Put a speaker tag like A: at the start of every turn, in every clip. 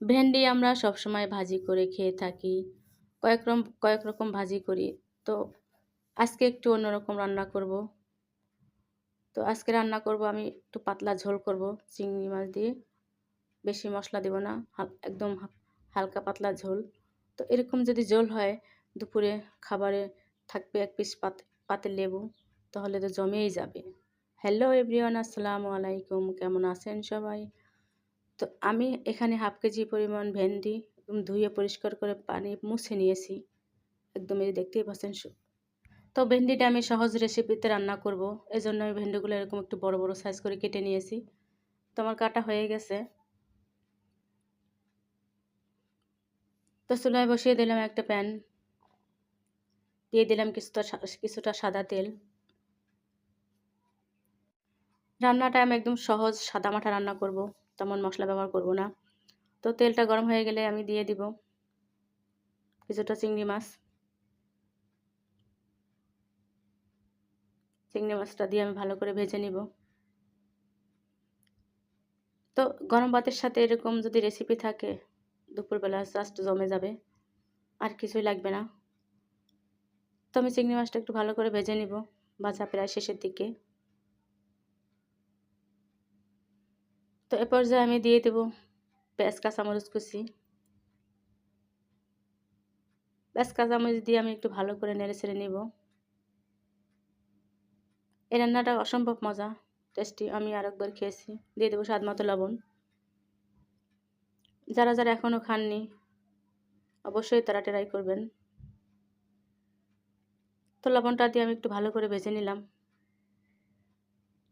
A: ভেন্ডি আমরা সবসময় ভাজি করে খেয়ে থাকি। কয়েক রকম কয়েক রকম ভাজি করি। তো আজকে একটু অন্যরকম রান্না করব। তো আজকে রান্না করব আমি একটু পাতলা ঝোল করব, চিংড়ি মাছ দিয়ে। বেশি মশলা দেব না একদম হালকা পাতলা ঝোল। তো এরকম যদি ঝোল হয়, দুপুরে খাবারে থাকবে এক পিস পাত, পাতে লেবু, তাহলে তো জমেই যাবে। হ্যালো এভরিওয়ান আসসালামু আলাইকুম, কেমন আছেন সবাই? তো আমি এখানে হাফ কেজি পরিমাণ ভেন্ডি একদম ধুয়ে পরিষ্কার করে পানি মুছে নিয়েছি। একদম এই দেখতেই পাচ্ছেন তো ভেন্ডিটা আমি সহজ রেসিপিতে রান্না করব। এই জন্য আমি ভেন্ডিগুলো এরকম একটু বড় বড় সাইজ করে কেটে নিয়েছি। তো আমার কাটা হয়ে গেছে। তো চুলায় বসিয়ে দিলাম একটা প্যান দিয়ে দিলাম কিছুটা কিছুটা সাদা তেল। রান্নাটা আমি একদম সহজ সাদা মাঠা রান্না করব। তেমন মশলা ব্যবহার করব না। তো তেলটা গরম হয়ে গেলে আমি দিয়ে দিব কিছুটা চিংড়ি মাছ। চিংড়ি মাছটা দিয়ে আমি ভালো করে ভেজে নিব। তো গরম ভাতের সাথে এরকম যদি রেসিপি থাকে, দুপুরবেলা জাস্ট জমে যাবে, আর কিছুই লাগবে না। তো আমি চিংড়ি মাছটা একটু ভালো করে ভেজে নিব, ভাজা প্রায় শেষের দিকে। তো এ পর্যায়ে আমি দিয়ে দেব পেঁয়াজ, কাঁচামরিচ কুচি। পেঁয়াজ, কাঁচামরিচ দিয়ে আমি একটু ভালো করে নেড়ে ছেড়ে নিব। এই রান্নাটা অসম্ভব মজা, টেস্টি, আমি আরেকবার খেয়েছি। দিয়ে দেবো স্বাদ মতো লবণ। যারা যারা এখনও খাননি, অবশ্যই তারা ট্রাই করবেন। তো লবণটা দিয়ে আমি একটু ভালো করে ভেজে নিলাম।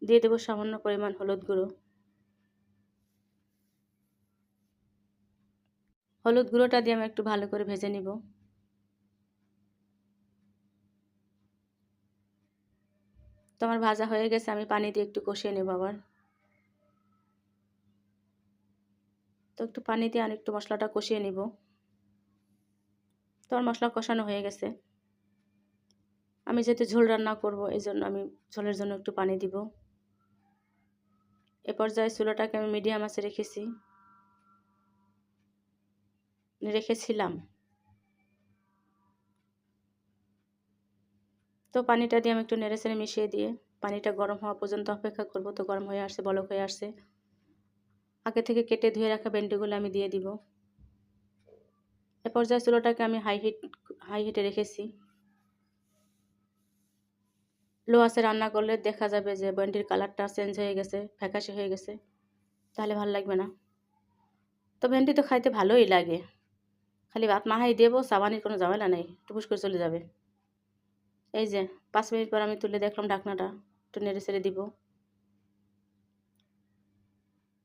A: দিয়ে দেবো সামান্য পরিমাণ হলুদ গুঁড়ো। হলুদ গুঁড়োটা দিয়ে আমি একটু ভালো করে ভেজে নিব। তো আমার ভাজা হয়ে গেছে, আমি পানি দিয়ে একটু কষিয়ে নেব আবার। তো একটু পানি দিয়ে আর একটু মশলাটা কষিয়ে নিব। তো আমার মশলা কষানো হয়ে গেছে। আমি যেহেতু ঝোল রান্না করব, এই জন্য আমি ঝোলের জন্য একটু পানি দিব। এ পর্যায়ে চুলোটাকে আমি মিডিয়াম আছে রেখেছি। রেখেছিলাম। তো পানিটা দিয়ে আমি একটু নেড়ে চেড়ে মিশিয়ে দিয়ে পানিটা গরম হওয়া পর্যন্ত অপেক্ষা করব। তো গরম হয়ে আসছে, বলক হয়ে আসছে। আগে থেকে কেটে ধুয়ে রাখা ভেন্ডিগুলো আমি দিয়ে দিব। এ পর্যায়ে চুলোটাকে আমি হাই হিট হাই হিটে রেখেছি। লো আছে রান্না করলে দেখা যাবে যে ভেন্ডির কালারটা চেঞ্জ হয়ে গেছে, ফ্যাকাশে হয়ে গেছে। তাহলে ভালো লাগবে না। তো ভেন্ডি তো খাইতে ভালোই লাগে। খালি ভাত মাহাই দেবো, সাবানির কোনো ঝামেলা নেই, টুপুস করে চলে যাবে। এই যে, পাঁচ মিনিট পর আমি তুলে দেখলাম ঢাকনাটা, একটু নেড়ে ছেড়ে দিব।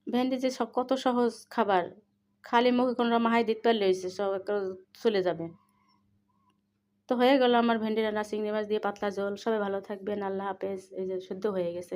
A: ভেন্ডি যে সব কত সহজ খাবার, খালি মুখে কোনো মাহাই দিতে পারলে হয়েছে সব চলে যাবে। তো হয়ে গেল আমার ভেন্ডি রান্না, চিংড়ি মাছ দিয়ে পাতলা জল সবাই ভালো থাকবেন, আল্লাহ হাফেজ, এই যে শুদ্ধ হয়ে গেছে।